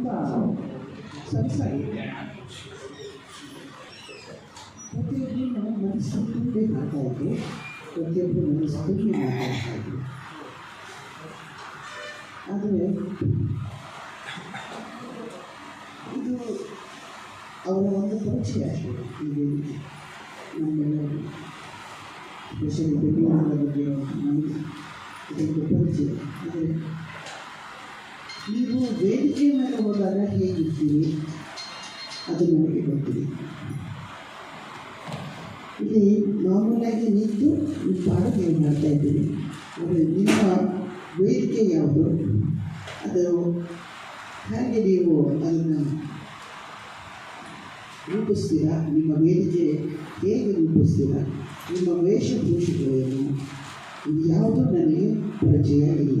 ತುಂಬ ಸೊಗಸಾಗಿದೆ ಪ್ರತಿಯೊಬ್ಬರು ಮನಸ್ಸು ತುಂಬಿ ಮಾತಾಡಿದ್ರು ಪ್ರತಿಯೊಬ್ಬರು ಮನಸ್ಸು ತುಂಬಿ ಮಾತಾಡ್ತಾ ಇದ್ರು ಆದರೆ ಇದು ಅವರ ಒಂದು ಪರೀಕ್ಷೆ ಅಷ್ಟೇ ಇದು ನಮ್ಮೆಲ್ಲ ಸ್ಪೆಷಲಿ ಬೆಂಗಳೂರಿನ ಬಗ್ಗೆ ನಮಗೆ ಇದೊಂದು ಪರಿಚಯ ಆದರೆ ನೀವು ವೇದಿಕೆ ಮೇಲೆ ಹೋದಾಗ ಹೇಗಿರ್ತೀರಿ ಅದು ನಮಗೆ ಗೊತ್ತಿದೆ ಇಲ್ಲಿ ಮಾಮೂಲಾಗಿ ನಿಂತು ನಿಮ್ಮ ನೀವು ಮಾಡ್ತಾ ಆದರೆ ನಿಮ್ಮ ವೇದಿಕೆ ಯಾವುದು? ಅದು ಹೇಗೆ ನೀವು ಅದನ್ನು ರೂಪಿಸ್ತೀರಾ? ನಿಮ್ಮ ವೇದಿಕೆ ಹೇಗೆ ರೂಪಿಸ್ತೀರಾ? ನಿಮ್ಮ ವೇಷಭೂಷಿಗಳೇನು? ಇದು ಯಾವುದೂ ನನಗೆ ಪರಿಚಯ ಇಲ್ಲ.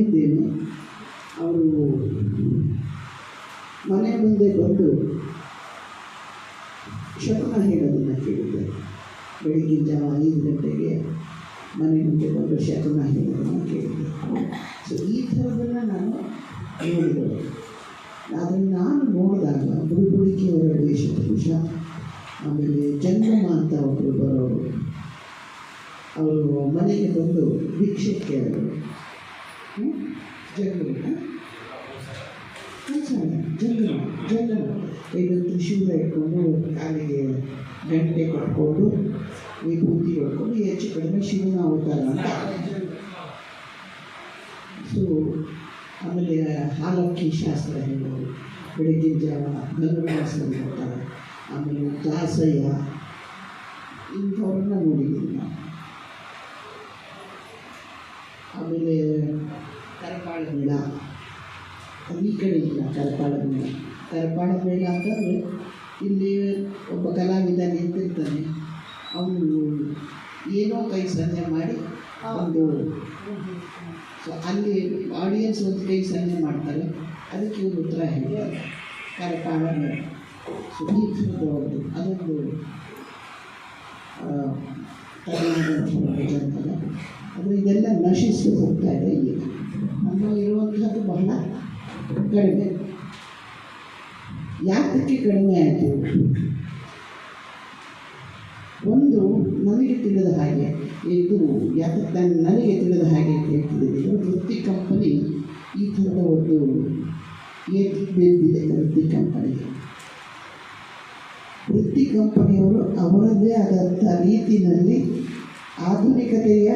ನೋಡಿದ್ದೇನೆ ಅವರು ಮನೆ ಮುಂದೆ ಬಂದು ಶಕುನ ಹೇಳೋದನ್ನು ಕೇಳಿದ್ದೆ ಬೆಳಿಗ್ಗೆ ಜಾವ ಐದು ಗಂಟೆಗೆ ಮನೆ ಮುಂದೆ ಬಂದು ಶಕುನ ಹೇಳೋದನ್ನು ಕೇಳಿದ್ದೆ ಸೊ ಈ ಥರದನ್ನು ನಾನು ನೋಡಿದೆ ಅದನ್ನು ನಾನು ನೋಡಿದಾಗ ಬುಡುಬುಡಿಕೆಯವರ ವೇಷಭೂಷ ಆಮೇಲೆ ಚಂದ್ರಮ ಅಂತ ಒಬ್ಬರು ಬರೋರು, ಅವರು ಮನೆಗೆ ಬಂದು ಭಿಕ್ಷೆ ಕೇಳಿದ್ರು? ಜಂಗಮ ಜಂಗಮ ಕೈಯಲ್ಲಿ ತ್ರಿಶೂಲ ಇಟ್ಕೊಂಡು ಕಾಲಿಗೆ ಗಂಟೆ ಕಟ್ಕೊಂಡು ವಿಭೂತಿ ಹೊಡ್ಕೊಂಡು ಹೆಚ್ಚು ಕಡಿಮೆ ಶಿವನ ಅವತಾರ ಅಂತ ಸೊ ಆಮೇಲೆ ಹಾಲಕ್ಕಿ ಶಾಸ್ತ್ರ ಹೇಳೋರು ಬೆಳಗಿನ ಜಾವ ಧನುರ್ಮಾಸ ಮಾಡ್ತಾರೆ ಆಮೇಲೆ ದಾಸಯ್ಯ ಇಂಥವ್ರನ್ನ ನೋಡಿದ್ದೀನಿ ನಾವು ಆಮೇಲೆ ಕರಪಾಳ ಈ ಕಡೆ ಇಲ್ಲ ಕರಪಾಳ ಮೇಳ ಅಂತಂದರೆ ಇಲ್ಲಿ ಒಬ್ಬ ಕಲಾವಿದ ನಿಂತಿರ್ತಾನೆ. ಅವನು ಏನೋ ಕೈ ಸನ್ನೆ ಮಾಡಿ ಒಂದು ಸೊ, ಅಲ್ಲಿ ಆಡಿಯನ್ಸ್ ಒಂದು ಕೈ ಸನ್ನೆ ಮಾಡ್ತಾರೆ. ಅದಕ್ಕೆ ಇವರು ಉತ್ತರ ಹೇಳ್ತಾರೆ. ಕರಪಾಳ ಮೇಳ ಸೊ ಥರದ್ದು ಅದೊಂದು ಅದು ಇದೆಲ್ಲ ನಶಿಸಿ ಹೋಗ್ತಾ ಇದೆ ಈಗ ನಮ್ಮಲ್ಲಿ ಇರುವಂತಹದ್ದು ಬಹಳ ಕಡಿಮೆ. ಯಾತಕ್ಕೆ ಕಡಿಮೆ ಆಯಿತು? ಒಂದು ನನಗೆ ತಿಳಿದ ಹಾಗೆ ಇದು ಯಾತಕ್ಕೆ ನಾನು ನನಗೆ ತಿಳಿದ ಹಾಗೆ ಇದು ವೃತ್ತಿ ಕಂಪನಿ ಈ ಥರದ ಒಂದು ಏಟ್ ಬೇಕಿದೆ ವೃತ್ತಿ ಕಂಪನಿಗೆ ವೃತ್ತಿ ಕಂಪನಿಯವರು ಅವರದೇ ಆದಂಥ ರೀತಿಯಲ್ಲಿ ಆಧುನಿಕತೆಯ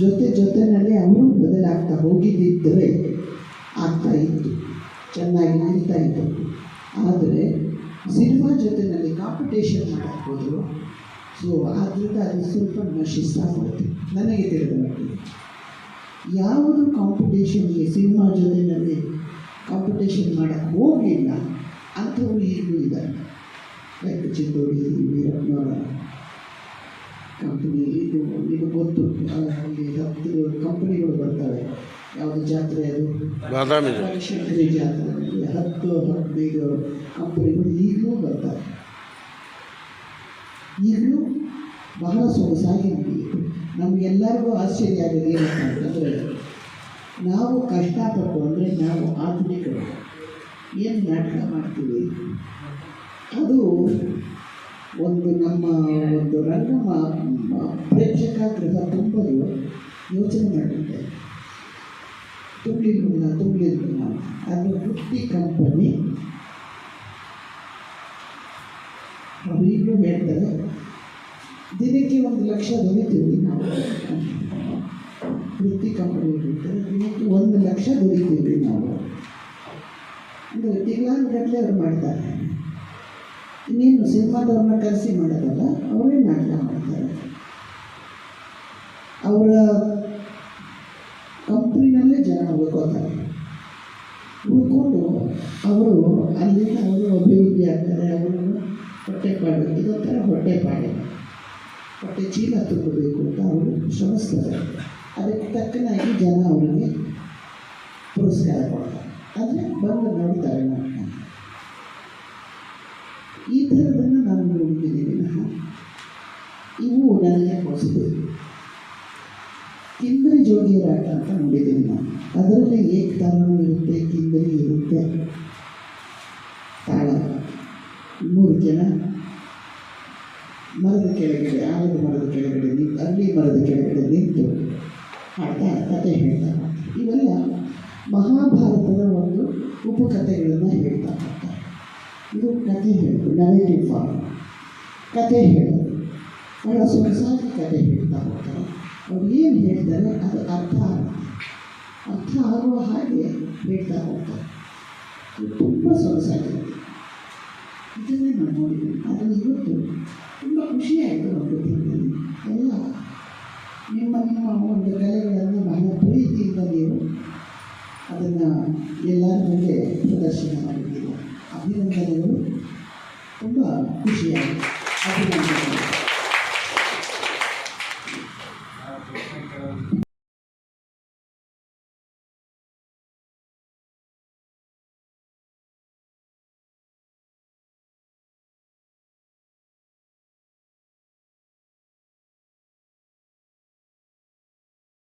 ಜೊತೆ ಜೊತೆನಲ್ಲಿ ಅವರು ಬದಲಾಗ್ತಾ ಹೋಗಿದ್ದರೆ ಆಗ್ತಾ ಇತ್ತು, ಚೆನ್ನಾಗಿ ನಡೀತಾ ಇತ್ತು. ಆದರೆ ಸಿನಿಮಾ ಜೊತೆನಲ್ಲಿ ಕಾಂಪಿಟೇಷನ್ ಮಾಡಕ್ಕೆ ಹೋದರು. ಸೊ ಆದ್ದರಿಂದ ಅದು ಸ್ವಲ್ಪ ನಶಿಸ್ತಾ ಹೋಗುತ್ತೆ ನನಗೆ ತಿಳಿದ ಮಟ್ಟಿಗೆ. ಯಾವುದು ಕಾಂಪಿಟೇಷನ್ಗೆ ಸಿನಿಮಾ ಜೊತೆಯಲ್ಲಿ ಕಾಂಪಿಟೇಷನ್ ಮಾಡಕ್ಕೆ ಹೋಗಿಲ್ಲ ಅಂಥವ್ರು ಈಗಲೂ ಇದ್ದಾರೆ. ಲೈಕ್ ಚಿತ್ತೋಡಿ ವೀರಪ್ಪನವರ ಕಂಪನಿ ಇದು ಇದು ಗೊತ್ತು. ಅಲ್ಲಿ ಹತ್ತು ಕಂಪನಿಗಳು ಬರ್ತವೆ ಯಾವುದು ಜಾತ್ರೆ ಅದು? ಬಾದಾಮಿ ಶಂಕರಿ ಜಾತ್ರೆ. ಹತ್ತು ಹದಿನೈದು ಕಂಪನಿಗಳು ಈಗಲೂ ಬರ್ತವೆ ಈಗಲೂ ಬಹಳ ಸೊಗಸಾಗಿ ನಮಗೆ ನಮಗೆಲ್ಲರಿಗೂ ಆಶ್ಚರ್ಯ ಆಗಿದೆ ಏನಂತಂದರೆ ನಾವು ಕಷ್ಟಪಟ್ಟು ಅಂದರೆ ನಾವು ಆಧುನಿಕರು. ಏನು ನಾಟಕ ಮಾಡ್ತೀವಿ? ಅದು ಒಂದು ನಮ್ಮ ಗೃಹ ತುಂಬಲು ಯೋಚನೆ ಮಾಡಿದ್ದೆ ತುಂಬಲಿಲ್ಲ ತುಂಬಲಿಲ್ಲ ಅದು ವೃತ್ತಿ ಕಂಪನಿ. ಅವರು ಈಗಲೂ ಹೇಳ್ತಾರೆ. ದಿನಕ್ಕೆ ಒಂದು ಲಕ್ಷ ದೊರೀತೀವಿ ನಾವು. ವೃತ್ತಿ ಕಂಪನಿ ದಿನಕ್ಕೆ ಒಂದು ಲಕ್ಷ ದೊರೀತೀವಿ ನಾವು. ಅಂದರೆ ತಿಂಗಳಾನುಗಟ್ಟಲೆ ಅವ್ರು ಮಾಡ್ತಾರೆ. ಇನ್ನೇನು ಸಿನಿಮಾದವ್ರನ್ನ ಕರೆಸಿ ಮಾಡೋದಲ್ಲ, ಅವರೇ ನಾಟಕ ಮಾಡ್ತಾರೆ. ಅವರ ಕಂಪ್ನಿನಲ್ಲೇ ಜನ ಉಳ್ಕೋತಾರೆ ಉಳ್ಕೊಂಡು ಅವರು ಅಲ್ಲಿಂದ ಅವರು ಅಭಿವೃದ್ಧಿ ಆಗ್ತಾರೆ ಅವರು ಹೊಟ್ಟೆಪಾಡು ಇದೊಂಥರ ಹೊಟ್ಟೆಪಾಡು ಹೊಟ್ಟೆ ಚೀಲ ತುಂಬಬೇಕು ಅಂತ ಅವರು ಶ್ರಮಿಸ್ತಾರೆ. ಅದಕ್ಕೆ ತಕ್ಕನಾಗಿ ಜನ ಅವರಿಗೆ ಪುರಸ್ಕಾರ ಕೊಡ್ತಾರೆ. ಅಂದರೆ ಬಂದು ನೋಡ್ತಾರೆ ನಮ್ಮನ್ನ ಈ ಥರದನ್ನು ನಾನು ನೋಡಿದ್ದೀನಿ ವಿನಃ ಇವು ನನಗೆ ಹೊಸದು ಕಿಂದರಿ ಜೋಗಿಯರಾಟ ಅಂತ ನೋಡಿದ್ದೀನಿ ನಾನು. ಅದರಲ್ಲಿ ಏಕತಾಳನೂ ಇರುತ್ತೆ ಕಿಂದರಿ ಇರುತ್ತೆ. ತಾಳ. ಮೂರು ಜನ. ಮರದ ಕೆಳಗಡೆ, ಆಲದ ಮರದ ಕೆಳಗಡೆ ನಿಂತು ಅಲ್ಲಿ ಮರದ ಕೆಳಗಡೆ ನಿಂತು ಹಾಡ್ತಾ ಕತೆ ಹೇಳ್ತಾ. ಇವೆಲ್ಲ ಮಹಾಭಾರತದ ಒಂದು ಉಪಕಥೆಗಳನ್ನು ಹೇಳ್ತಾ ಇದು ಕತೆ ಹೇಳೋದು ನರೇಟಿವ್ ಫಾರ್ಮ್ ಕತೆ ಹೇಳೋದು. ಬಹಳ ಸೊಗಸಾಗಿ ಕತೆ ಹೇಳ್ತಾ ಹೋಗ್ತಾರೆ. ಅವ್ರು ಏನು ಹೇಳ್ತಾರೆ ಅದು ಅರ್ಥ ಆಗ ಅರ್ಥ ಆಗುವ ಹಾಗೆ ಹೇಳ್ತಾ ಹೋಗ್ತಾರೆ ತುಂಬ ಸೊಗಸಾಗಿರುತ್ತೆ ಇದನ್ನೇ ನಾನು ನೋಡಿದ್ದೀನಿ. ಆದರೆ ಇವತ್ತು ತುಂಬ ಖುಷಿಯಾಯಿತು ಒಂದು ತಿಂಗಳಲ್ಲಿ. ಎಲ್ಲ ನಿಮ್ಮ ನಿಮ್ಮ ಒಂದು ಕಲೆಗಳನ್ನು ಬಹಳ ಪ್ರೀತಿಯಿಂದ ನೀವು ಅದನ್ನು ಎಲ್ಲರ ಮುಂದೆ ಪ್ರದರ್ಶನ ಮಾಡಿದ್ದೀರ. ಅಭಿನಂದನೆಗಳು. ತುಂಬ ಖುಷಿಯಾಗಿದೆ ಅಭಿನಂದನೆ